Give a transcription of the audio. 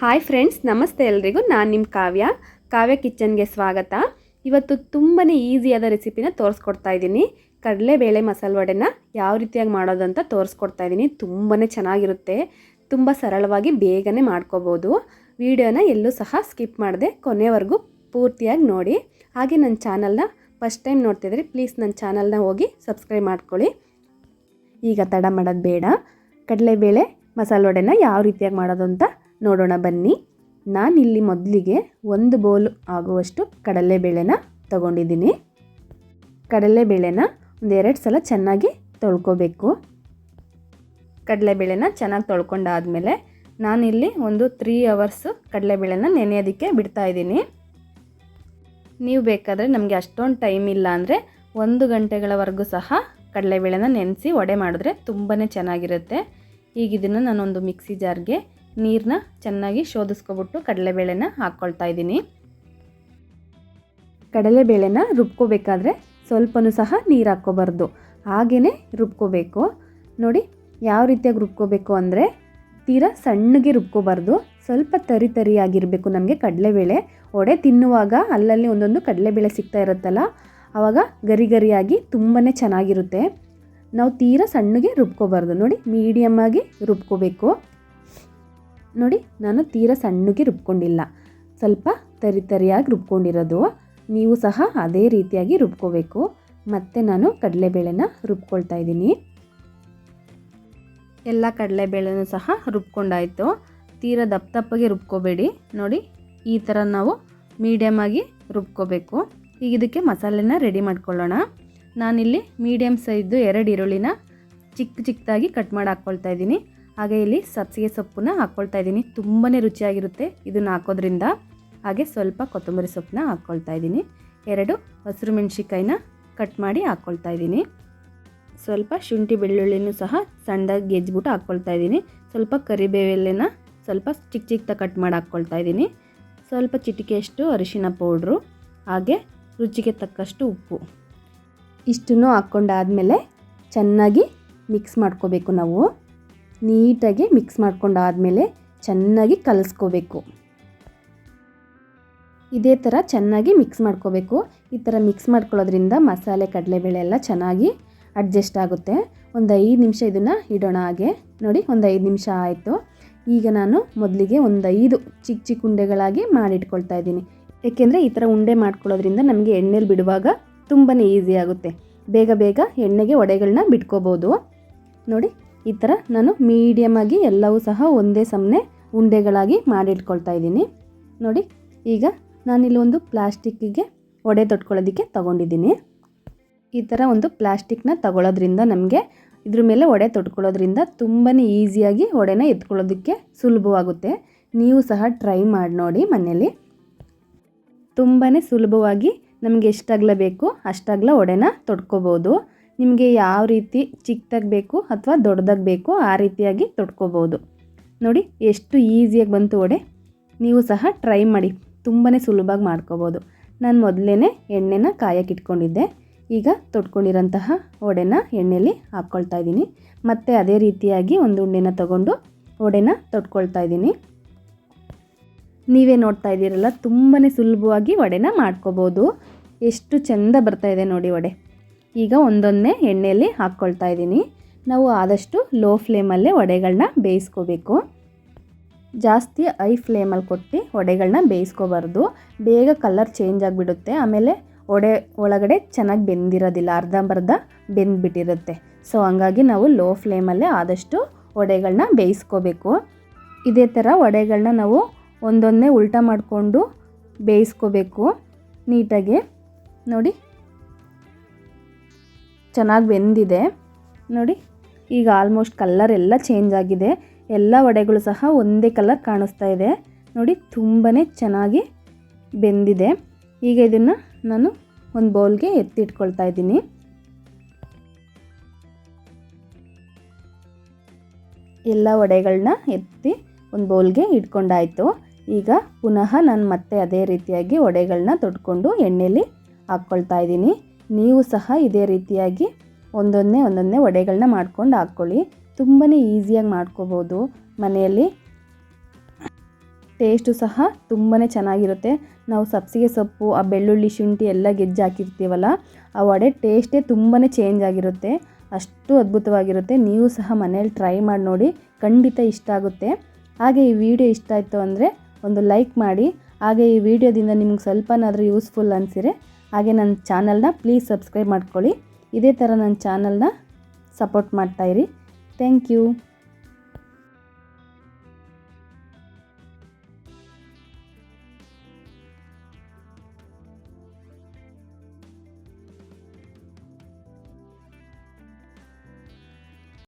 Hi friends ನಮಸ್ತೆ ಎಲ್ರಿಗೂ. ನಾನು ನಿಮ್ಮ ಕಾವ್ಯ. ಕಾವ್ಯ ಕಿಚನ್ಗೆ ಸ್ವಾಗತ. ಇವತ್ತು ತುಂಬಾ ಈಸಿಯಾದ ರೆಸಿಪಿನ ತೋರಿಸ್ಕೊಡ್ತಾ ಇದ್ದೀನಿ. ಕಡಲೆಬೇಳೆ ಮಸಾಲೆ ವಡೆನ ಯಾವ ರೀತಿಯಾಗಿ ಮಾಡೋದು ಅಂತ ತೋರಿಸ್ಕೊಡ್ತಾ ಇದ್ದೀನಿ. ತುಂಬಾ ಚೆನ್ನಾಗಿರುತ್ತೆ. ತುಂಬ ಸರಳವಾಗಿ ಬೇಗನೆ ಮಾಡ್ಕೋಬೋದು. ವಿಡಿಯೋನ ಎಲ್ಲೂ ಸಹ ಸ್ಕಿಪ್ ಮಾಡದೆ ಕೊನೆವರೆಗೂ ಪೂರ್ತಿಯಾಗಿ ನೋಡಿ. ಹಾಗೆ ನನ್ನ ಚಾನಲ್ನ ಫಸ್ಟ್ ಟೈಮ್ ನೋಡ್ತಿದ್ರೆ ಪ್ಲೀಸ್ ನನ್ನ ಚಾನಲ್ನ ಹೋಗಿ ಸಬ್ಸ್ಕ್ರೈಬ್ ಮಾಡ್ಕೊಳ್ಳಿ. ಈಗ ತಡ ಮಾಡೋದು ಬೇಡ. ಕಡಲೆಬೇಳೆ ಮಸಾಲೆ ವಡೆನ ಯಾವ ರೀತಿಯಾಗಿ ಮಾಡೋದು ಅಂತ ನೋಡೋಣ ಬನ್ನಿ. ನಾನಿಲ್ಲಿ ಮೊದಲಿಗೆ ಒಂದು ಬೌಲ್ ಆಗುವಷ್ಟು ಕಡಲೆಬೇಳೆನ ತಗೊಂಡಿದ್ದೀನಿ. ಕಡಲೆಬೇಳೆನ ಒಂದೆರಡು ಸಲ ಚೆನ್ನಾಗಿ ತೊಳ್ಕೊಬೇಕು. ಕಡಲೆಬೇಳೆನ ಚೆನ್ನಾಗಿ ತೊಳ್ಕೊಂಡಾದಮೇಲೆ ನಾನಿಲ್ಲಿ ಒಂದು ತ್ರೀ ಅವರ್ಸು ಕಡಲೆಬೇಳೆನ ನೆನೆಯೋದಕ್ಕೆ ಬಿಡ್ತಾ ಇದ್ದೀನಿ. ನೀವು ಬೇಕಾದರೆ ನಮಗೆ ಅಷ್ಟೊಂದು ಟೈಮ್ ಇಲ್ಲ ಅಂದರೆ ಒಂದು ಗಂಟೆಗಳವರೆಗೂ ಸಹ ಕಡಲೆಬೇಳೆನ ನೆನೆಸಿ ವಡೆ ಮಾಡಿದ್ರೆ ತುಂಬಾ ಚೆನ್ನಾಗಿರುತ್ತೆ. ಈಗ ಇದನ್ನು ನಾನೊಂದು ಮಿಕ್ಸಿ ಜಾರ್ಗೆ ನೀರನ್ನ ಚೆನ್ನಾಗಿ ಶೋಧಿಸ್ಕೊಬಿಟ್ಟು ಕಡಲೆಬೇಳೆನ ಹಾಕ್ಕೊಳ್ತಾ ಇದ್ದೀನಿ. ಕಡಲೆಬೇಳೆನ ರುಬ್ಕೋಬೇಕಾದ್ರೆ ಸ್ವಲ್ಪನೂ ಸಹ ನೀರು ಹಾಕ್ಕೋಬಾರ್ದು. ಹಾಗೆಯೇ ರುಬ್ಕೋಬೇಕು. ನೋಡಿ ಯಾವ ರೀತಿಯಾಗಿ ರುಬ್ಕೋಬೇಕು ಅಂದರೆ ತೀರಾ ಸಣ್ಣಗೆ ರುಬ್ಕೋಬಾರ್ದು. ಸ್ವಲ್ಪ ತರಿ ತರಿಯಾಗಿರಬೇಕು ನಮಗೆ ಕಡಲೆಬೇಳೆ. ಒಡೆ ತಿನ್ನುವಾಗ ಅಲ್ಲಲ್ಲಿ ಒಂದೊಂದು ಕಡಲೆಬೇಳೆ ಸಿಗ್ತಾ ಇರುತ್ತಲ್ಲ ಆವಾಗ ಗರಿ ಗರಿಯಾಗಿ ತುಂಬಾ ಚೆನ್ನಾಗಿರುತ್ತೆ. ನಾವು ತೀರಾ ಸಣ್ಣಗೆ ರುಬ್ಕೋಬಾರ್ದು. ನೋಡಿ ಮೀಡಿಯಮ್ಮಾಗಿ ರುಬ್ಕೋಬೇಕು. ನೋಡಿ, ನಾನು ತೀರ ಸಣ್ಣಗೆ ರುಬ್ಕೊಂಡಿಲ್ಲ. ಸ್ವಲ್ಪ ತರಿ ತರಿಯಾಗಿ ರುಬ್ಕೊಂಡಿರೋದು. ನೀವು ಸಹ ಅದೇ ರೀತಿಯಾಗಿ ರುಬ್ಕೋಬೇಕು. ಮತ್ತು ನಾನು ಕಡಲೆಬೇಳೆನ ರುಬ್ಕೊಳ್ತಾ ಇದ್ದೀನಿ. ಎಲ್ಲ ಕಡಲೆಬೇಳೆನೂ ಸಹ ರುಬ್ಕೊಂಡಾಯಿತು. ತೀರ ದಪ್ಪ ದಪ್ಪಗೆ ರುಬ್ಕೋಬೇಡಿ. ನೋಡಿ, ಈ ಥರ ನಾವು ಮೀಡಿಯಮ್ ಆಗಿ ರುಬ್ಕೋಬೇಕು. ಈಗ ಇದಕ್ಕೆ ಮಸಾಲೆನ ರೆಡಿ ಮಾಡ್ಕೊಳ್ಳೋಣ. ನಾನಿಲ್ಲಿ ಮೀಡಿಯಮ್ ಸೈಜ್ದು ಎರಡು ಈರುಳ್ಳಿನ ಚಿಕ್ಕ ಚಿಕ್ಕದಾಗಿ ಕಟ್ ಮಾಡಿ ಹಾಕ್ಕೊಳ್ತಾ ಇದ್ದೀನಿ. ಹಾಗೆ ಇಲ್ಲಿ ಸಬ್ಸಿಗೆ ಸೊಪ್ಪನ್ನ ಹಾಕ್ಕೊಳ್ತಾ ಇದ್ದೀನಿ. ತುಂಬಾ ರುಚಿಯಾಗಿರುತ್ತೆ ಇದನ್ನು ಹಾಕೋದ್ರಿಂದ. ಹಾಗೆ ಸ್ವಲ್ಪ ಕೊತ್ತಂಬರಿ ಸೊಪ್ಪನ್ನ ಹಾಕ್ಕೊಳ್ತಾ ಇದ್ದೀನಿ. ಎರಡು ಹಸಿರು ಮೆಣಸಿಕಾಯಿನ ಕಟ್ ಮಾಡಿ ಹಾಕ್ಕೊಳ್ತಾ ಇದ್ದೀನಿ. ಸ್ವಲ್ಪ ಶುಂಠಿ ಬೆಳ್ಳುಳ್ಳಿನೂ ಸಹ ಸಣ್ಣದಾಗಿ ಗೆಜ್ಬಿಟ್ಟು ಹಾಕ್ಕೊಳ್ತಾ ಇದ್ದೀನಿ. ಸ್ವಲ್ಪ ಕರಿಬೇವೆಲೆನ ಸ್ವಲ್ಪ ಚಿಕ್ಕ ಚಿಕ್ಕದ ಕಟ್ ಮಾಡಿ ಹಾಕ್ಕೊಳ್ತಾ ಇದ್ದೀನಿ. ಸ್ವಲ್ಪ ಚಿಟಿಕೆಯಷ್ಟು ಅರಿಶಿನ ಪೌಡ್ರು, ಹಾಗೆ ರುಚಿಗೆ ತಕ್ಕಷ್ಟು ಉಪ್ಪು. ಇಷ್ಟನ್ನು ಹಾಕ್ಕೊಂಡಾದಮೇಲೆ ಚೆನ್ನಾಗಿ ಮಿಕ್ಸ್ ಮಾಡ್ಕೋಬೇಕು ನಾವು. ನೀಟಾಗಿ ಮಿಕ್ಸ್ ಮಾಡ್ಕೊಂಡಾದಮೇಲೆ ಚೆನ್ನಾಗಿ ಕಲಿಸ್ಕೋಬೇಕು. ಇದೇ ಥರ ಚೆನ್ನಾಗಿ ಮಿಕ್ಸ್ ಮಾಡ್ಕೋಬೇಕು. ಈ ಥರ ಮಿಕ್ಸ್ ಮಾಡ್ಕೊಳ್ಳೋದ್ರಿಂದ ಮಸಾಲೆ, ಕಡಲೆಬೇಳೆ ಎಲ್ಲ ಚೆನ್ನಾಗಿ ಅಡ್ಜಸ್ಟ್ ಆಗುತ್ತೆ. ಒಂದು ಐದು ನಿಮಿಷ ಇದನ್ನು ಇಡೋಣ ಹಾಗೆ. ನೋಡಿ, ಒಂದು ಐದು ನಿಮಿಷ ಆಯಿತು. ಈಗ ನಾನು ಮೊದಲಿಗೆ ಒಂದು ಐದು ಚಿಕ್ಕ ಚಿಕ್ಕ ಉಂಡೆಗಳಾಗಿ ಮಾಡಿಟ್ಕೊಳ್ತಾ ಇದ್ದೀನಿ. ಏಕೆಂದರೆ ಈ ಥರ ಉಂಡೆ ಮಾಡ್ಕೊಳ್ಳೋದ್ರಿಂದ ನಮಗೆ ಎಣ್ಣೆಲಿ ಬಿಡುವಾಗ ತುಂಬಾ ಈಸಿ ಆಗುತ್ತೆ. ಬೇಗ ಬೇಗ ಎಣ್ಣೆಗೆ ಒಡೆಗಳನ್ನ ಬಿಟ್ಕೋಬೋದು. ನೋಡಿ ಈ ಥರ ನಾನು ಮೀಡಿಯಮಾಗಿ ಎಲ್ಲವೂ ಸಹ ಒಂದೇ ಸಮನೆ ಉಂಡೆಗಳಾಗಿ ಮಾಡಿಟ್ಕೊಳ್ತಾ ಇದ್ದೀನಿ. ನೋಡಿ, ಈಗ ನಾನಿಲ್ಲಿ ಒಂದು ಪ್ಲಾಸ್ಟಿಕ್ಕಿಗೆ ಒಡೆ ತೊಟ್ಕೊಳ್ಳೋದಕ್ಕೆ ತಗೊಂಡಿದ್ದೀನಿ. ಈ ಥರ ಒಂದು ಪ್ಲಾಸ್ಟಿಕ್ನ ತಗೊಳ್ಳೋದ್ರಿಂದ ನಮಗೆ ಇದ್ರ ಮೇಲೆ ಒಡೆ ತೊಟ್ಕೊಳ್ಳೋದ್ರಿಂದ ತುಂಬಾ ಈಸಿಯಾಗಿ ಒಡೆನ ಎತ್ಕೊಳ್ಳೋದಕ್ಕೆ ಸುಲಭವಾಗುತ್ತೆ. ನೀವು ಸಹ ಟ್ರೈ ಮಾಡಿ ನೋಡಿ ಮನೆಯಲ್ಲಿ. ತುಂಬಾ ಸುಲಭವಾಗಿ ನಮಗೆ ಎಷ್ಟಾಗಲ ಬೇಕು ಅಷ್ಟಾಗಲ ಒಡೆನ ತೊಟ್ಕೋಬೋದು. ನಿಮಗೆ ಯಾವ ರೀತಿ ಚಿಕ್ಕದಾಗಿ ಬೇಕು ಅಥವಾ ದೊಡ್ಡದಾಗಿ ಬೇಕು ಆ ರೀತಿಯಾಗಿ ತೊಟ್ಕೋಬೋದು ನೋಡಿ, ಎಷ್ಟು ಈಸಿಯಾಗಿ ಬಂತು ಒಡೆ ನೀವು ಸಹ ಟ್ರೈ ಮಾಡಿ. ತುಂಬಾ ಸುಲಭವಾಗಿ ಮಾಡ್ಕೋಬೋದು. ನಾನು ಮೊದಲೇ ಎಣ್ಣೆನ ಕಾಯಕ್ಕೆ ಇಟ್ಕೊಂಡಿದ್ದೆ. ಈಗ ತೊಟ್ಕೊಂಡಿರೋಂತಹ ಒಡೆನ ಎಣ್ಣೆಯಲ್ಲಿ ಹಾಕ್ಕೊಳ್ತಾ ಇದ್ದೀನಿ. ಮತ್ತು ಅದೇ ರೀತಿಯಾಗಿ ಒಂದು ಉಂಡೆನ ತಗೊಂಡು ಒಡೆನ ತೊಟ್ಕೊಳ್ತಾ ಇದ್ದೀನಿ. ನೀವೇ ನೋಡ್ತಾ ಇದ್ದೀರಲ್ಲ ತುಂಬಾ ಸುಲಭವಾಗಿ ವಡೆನ ಮಾಡ್ಕೋಬೋದು. ಎಷ್ಟು ಚೆಂದ ಬರ್ತಾ ಇದೆ ನೋಡಿ ವಡೆ. ಈಗ ಒಂದೊಂದೇ ಎಣ್ಣೆಯಲ್ಲಿ ಹಾಕ್ಕೊಳ್ತಾ ಇದ್ದೀನಿ. ನಾವು ಆದಷ್ಟು ಲೋ ಫ್ಲೇಮಲ್ಲೇ ವಡೆಗಳನ್ನ ಬೇಯಿಸ್ಕೋಬೇಕು. ಜಾಸ್ತಿ ಐ ಫ್ಲೇಮಲ್ಲಿ ಕೊಟ್ಟು ವಡೆಗಳನ್ನ ಬೇಯಿಸ್ಕೋಬಾರ್ದು. ಬೇಗ ಕಲರ್ ಚೇಂಜ್ ಆಗಿಬಿಡುತ್ತೆ. ಆಮೇಲೆ ವಡೆ ಒಳಗಡೆ ಚೆನ್ನಾಗಿ ಬೆಂದಿರೋದಿಲ್ಲ, ಅರ್ಧಂಬರ್ಧ ಬೆಂದ್ಬಿಟ್ಟಿರುತ್ತೆ. ಸೊ ಹಂಗಾಗಿ ನಾವು ಲೋ ಫ್ಲೇಮಲ್ಲೇ ಆದಷ್ಟು ವಡೆಗಳನ್ನ ಬೇಯಿಸ್ಕೋಬೇಕು. ಇದೇ ಥರ ವಡೆಗಳನ್ನ ನಾವು ಒಂದೊಂದೇ ಉಲ್ಟಾ ಮಾಡಿಕೊಂಡು ಬೇಯಿಸ್ಕೋಬೇಕು. ನೀಟಾಗಿ ನೋಡಿ. ಚೆನ್ನಾಗಿ ಬೆಂದಿದೆ. ನೋಡಿ, ಈಗ ಆಲ್ಮೋಸ್ಟ್ ಕಲ್ಲರ್ ಎಲ್ಲ ಚೇಂಜ್ ಆಗಿದೆ. ಎಲ್ಲ ವಡೆಗಳು ಸಹ ಒಂದೇ ಕಲರ್ ಕಾಣಿಸ್ತಾ ಇದೆ. ನೋಡಿ ತುಂಬಾ ಚೆನ್ನಾಗಿ ಬೆಂದಿದೆ. ಈಗ ಇದನ್ನು ನಾನು ಒಂದು ಬೌಲ್ಗೆ ಎತ್ತಿಟ್ಕೊಳ್ತಾ ಇದ್ದೀನಿ. ಎಲ್ಲ ವಡೆಗಳನ್ನ ಎತ್ತಿ ಒಂದು ಬೌಲ್ಗೆ ಇಟ್ಕೊಂಡಾಯಿತು. ಈಗ ಪುನಃ ನಾನು ಮತ್ತೆ ಅದೇ ರೀತಿಯಾಗಿ ವಡೆಗಳನ್ನ ತೊಟ್ಕೊಂಡು ಎಣ್ಣೆಯಲ್ಲಿ ಹಾಕ್ಕೊಳ್ತಾ ಇದ್ದೀನಿ. ನೀವು ಸಹ ಇದೇ ರೀತಿಯಾಗಿ ಒಂದೊಂದೇ ಒಂದೊಂದೇ ವಡೆಗಳನ್ನ ಮಾಡ್ಕೊಂಡು ಹಾಕ್ಕೊಳ್ಳಿ. ತುಂಬಾ ಈಸಿಯಾಗಿ ಮಾಡ್ಕೋಬೋದು. ಮನೆಯಲ್ಲಿ ಟೇಸ್ಟು ಸಹ ತುಂಬಾ ಚೆನ್ನಾಗಿರುತ್ತೆ. ನಾವು ಸಬ್ಸಿಗೆ ಸೊಪ್ಪು, ಆ ಬೆಳ್ಳುಳ್ಳಿ ಶುಂಠಿ ಎಲ್ಲ ಗೆಜ್ಜೆ ಹಾಕಿರ್ತೀವಲ್ಲ, ಆ ವಡೆ ಟೇಸ್ಟೇ ತುಂಬಾ ಚೇಂಜ್ ಆಗಿರುತ್ತೆ. ಅಷ್ಟು ಅದ್ಭುತವಾಗಿರುತ್ತೆ. ನೀವು ಸಹ ಮನೇಲಿ ಟ್ರೈ ಮಾಡಿ ನೋಡಿ, ಖಂಡಿತ ಇಷ್ಟ ಆಗುತ್ತೆ. ಹಾಗೆ ಈ ವಿಡಿಯೋ ಇಷ್ಟ ಆಯಿತು ಅಂದರೆ ಒಂದು ಲೈಕ್ ಮಾಡಿ. ಹಾಗೆ ಈ ವಿಡಿಯೋದಿಂದ ನಿಮ್ಗೆ ಸ್ವಲ್ಪನಾದರೂ ಯೂಸ್ಫುಲ್ ಅನಿಸಿರೆ ಹಾಗೆ ನನ್ನ ಚಾನಲ್ನ ಪ್ಲೀಸ್ ಸಬ್ಸ್ಕ್ರೈಬ್ ಮಾಡ್ಕೊಳ್ಳಿ. ಇದೇ ಥರ ನನ್ನ ಚಾನಲ್ನ ಸಪೋರ್ಟ್ ಮಾಡ್ತಾಯಿರಿ ಥ್ಯಾಂಕ್ ಯು.